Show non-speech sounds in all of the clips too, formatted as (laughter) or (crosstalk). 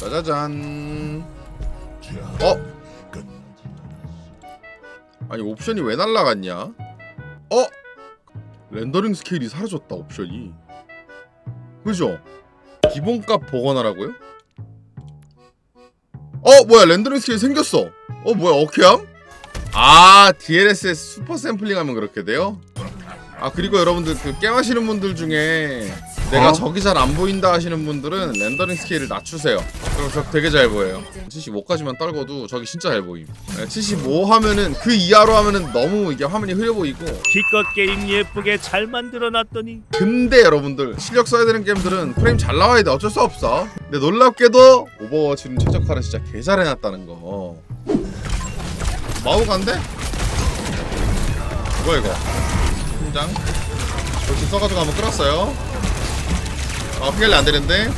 짜자잔. 어? 아니 옵션이 왜 날라갔냐? 어? 렌더링 스케일이 사라졌다 옵션이. 그죠? 기본값 복원하라고요? 어 뭐야 렌더링 스케일 생겼어. 어 뭐야 어케함? 아 DLSS 슈퍼 샘플링 하면 그렇게 돼요? 아 그리고 여러분들 그 게임 하시는 분들 중에 내가 어? 적이 잘안 보인다 하시는 분들은 렌더링 스케일을 낮추세요. 그럼 적 되게 잘 보여요. 75까지만 떨궈도 적이 진짜 잘 보임. 네, 75 하면은 그 이하로 하면은 너무 이게 화면이 흐려 보이고. 기껏 게임 예쁘게 잘 만들어놨더니. 근데 여러분들 실력 써야 되는 게임들은 프레임 잘 나와야 돼. 어쩔 수 없어. 근데 놀랍게도 오버워치는 최적화를 진짜 개 잘해놨다는 거. 마우간데? 뭐야 이거? 팀장? 돌진 써가지고 한번 끌었어요 아 피할래 안되는데?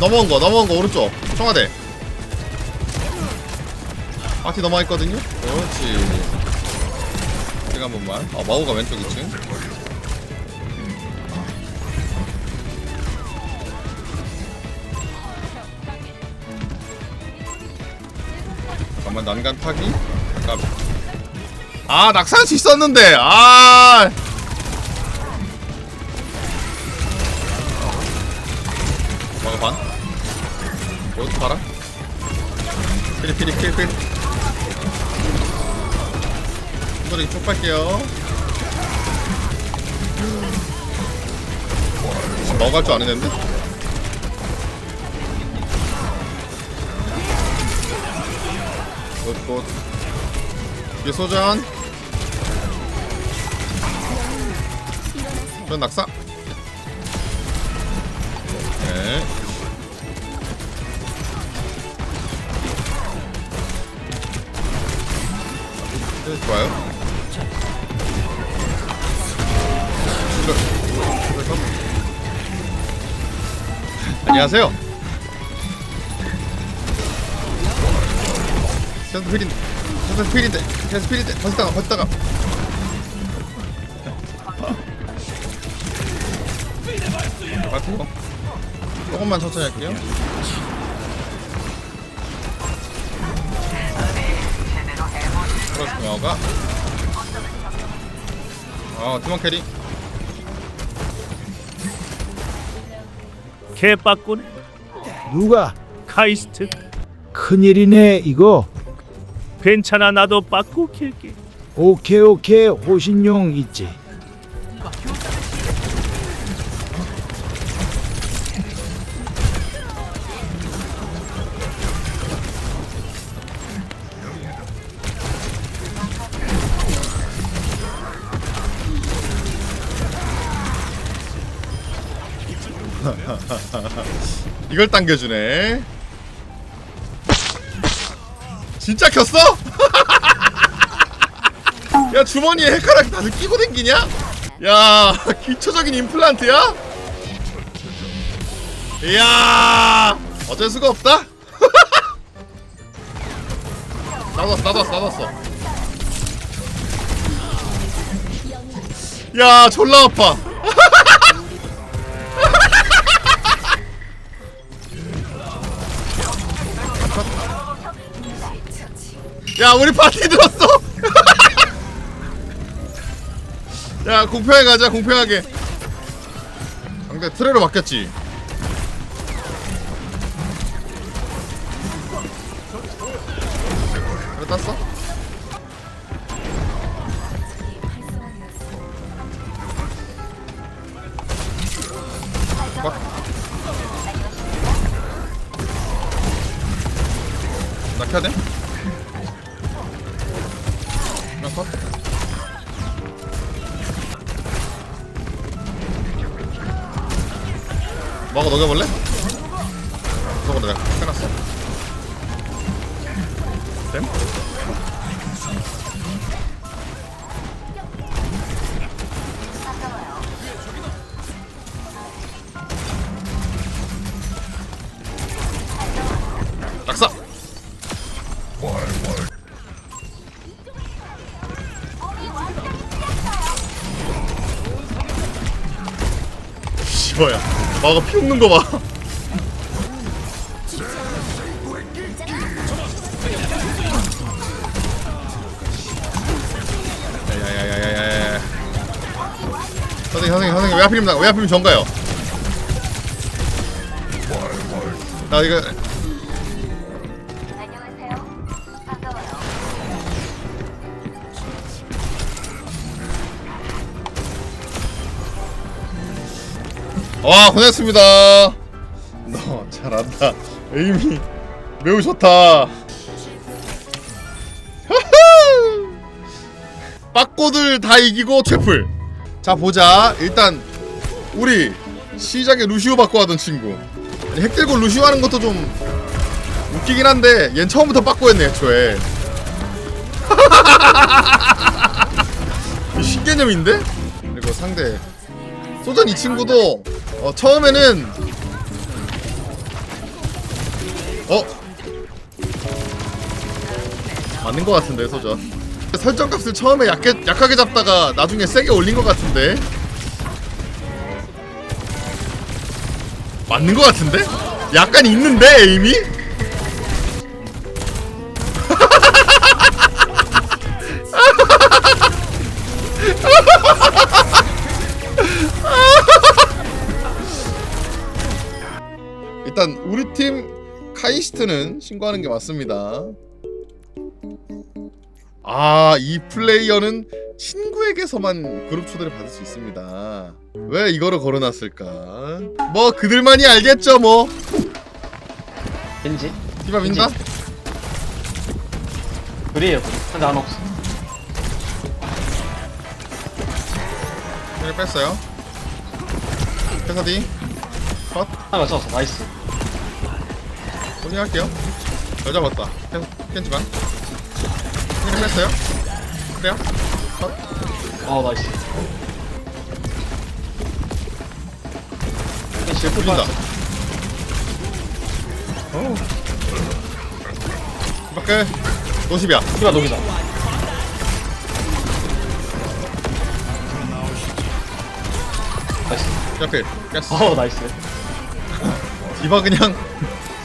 넘어온 거 넘어온 거 오른쪽. 청와대. 바티 넘어있거든요? 그렇지. 제가 한 번만. 아 마우가 왼쪽 2층. 잠깐만 난간 타기? 잠깐. 아 낙사할 수 있었는데! 아 막아 반 오른쪽 봐라. 피리 피리 피리 피리. 손들이 쪽 빨게요. 먹을 줄 아는 앤데? 굿굿. 뒤에 소전. 전 낙사 네. 네, 좋아요. 안녕하세요. 센스 필인데 센스 필인데 센스 필인데 버스다가 버스다가. 맞고 조금만 천천히 할게요. 그렇습니다. 어가. 어 팀원 캐리. 개빠꾸네. 누가? 카이스트. 큰일이네 이거. 괜찮아 나도 빠꾸 킬게. 오케이 오케이. 호신용 있지 (laughs) 이걸 당겨주네 진짜 켰어? (laughs) 야 주머니에 헤카락 다들 끼고 댕기냐? 야 (laughs) 기초적인 임플란트야? 이야 어쩔 수가 없다 나도 왔어 나도 왔어 나도 왔어 야 졸라 아파 야 우리 파티 들었어? (laughs) 야 공평하게 가자 공평하게. 상대 트레로 바뀌었지. 그래 땄어? 그냥 컷. 먹어 녹여볼래? 저거 내가 해놨어. 됨? 낙사! 좋아요. 마가 피 없는 거 봐. 야야야야야야. 선생님 선생님 선생님 왜 하필이면 나- 왜 하필이면 전가요? 나 이거 와 고생했습니다. 너 잘한다. 에임이 매우 좋다. (laughs) 빠꼬들 다 이기고 채플. 자 보자. 일단 우리 시작에 루시오 받고 하던 친구. 핵 들고 루시오 하는 것도 좀 웃기긴 한데 얜 처음부터 빠꼬 했네 애초에. (laughs) 이 신개념인데? 그리고 상대 소전 이 친구도 어, 처음에는 어? 맞는 것 같은데 소전 설정값을 처음에 약게, 약하게 잡다가 나중에 세게 올린 것 같은데 맞는 것 같은데? 약간 있는데 에임이? 일단 우리 팀 카이스트는 신고하는 게 맞습니다. 아, 이 플레이어는 친구에게서만 그룹 초대를 받을 수 있습니다. 왜 이거를 걸어놨을까? 뭐 그들만이 알겠죠, 뭐. 겐지? 디바 민다? 그래요. 근데 안 없어. 뺐어요. 페사디 컷. 하나 맞췄어. 나이스. 정리할게요. 잘 잡았다. 켄, 켄지만. 이를 뺐어요. 그래요? 컷. 어, 나이스. 쟤 뿌린다. 어. 밖에 노십이야. 이거 녹이다. 나이스. 옆에 깼어. 어, 나이스. 디바 그냥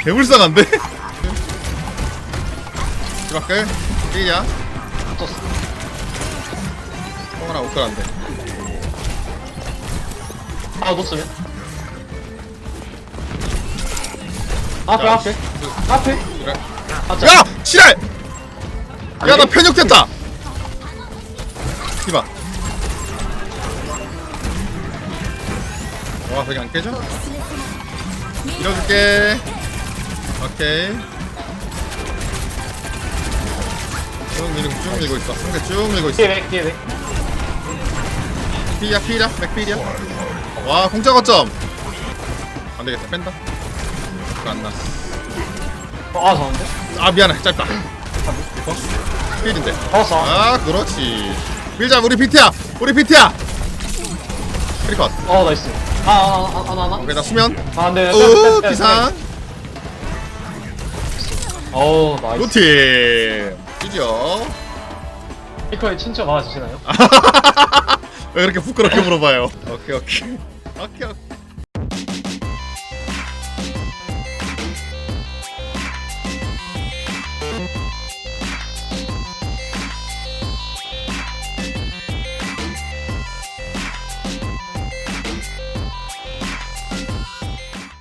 개불쌍한데? 디바클 끼야 쳤어. 통 하나 옷갈안돼 아, 놓치면. 앞에, 앞에. 앞에. 그래 아, 자. 야! 지랄! 야 나 편육됐다! 디바 와 저기 안 깨져? 밀어줄게 오케이. 쭉 밀고 쭉 밀고 있어. 상대 쭉 밀고 있어. 뒤에 맥, 뒤에 맥. 피야 피야? 맥피야? 와 공짜 거점. 안되겠다. 뺀다. 이거 안 났어. 어, 아, 저는데? 아 미안해. 짧다. 어? 필인데. 아 그렇지. 밀자. 우리 비트야. 우리 비트야. 크리컷. 어, 나이스. 아, 아, 아, 아. 오케이 나 수면. 아, 안 돼. 오 기상 어, 나이스. 노팀. 찌죠 피커에 친척 많아지시나요? (laughs) 왜 그렇게 부끄럽게 물어봐요? 오케이 오케이. 오케이 오케이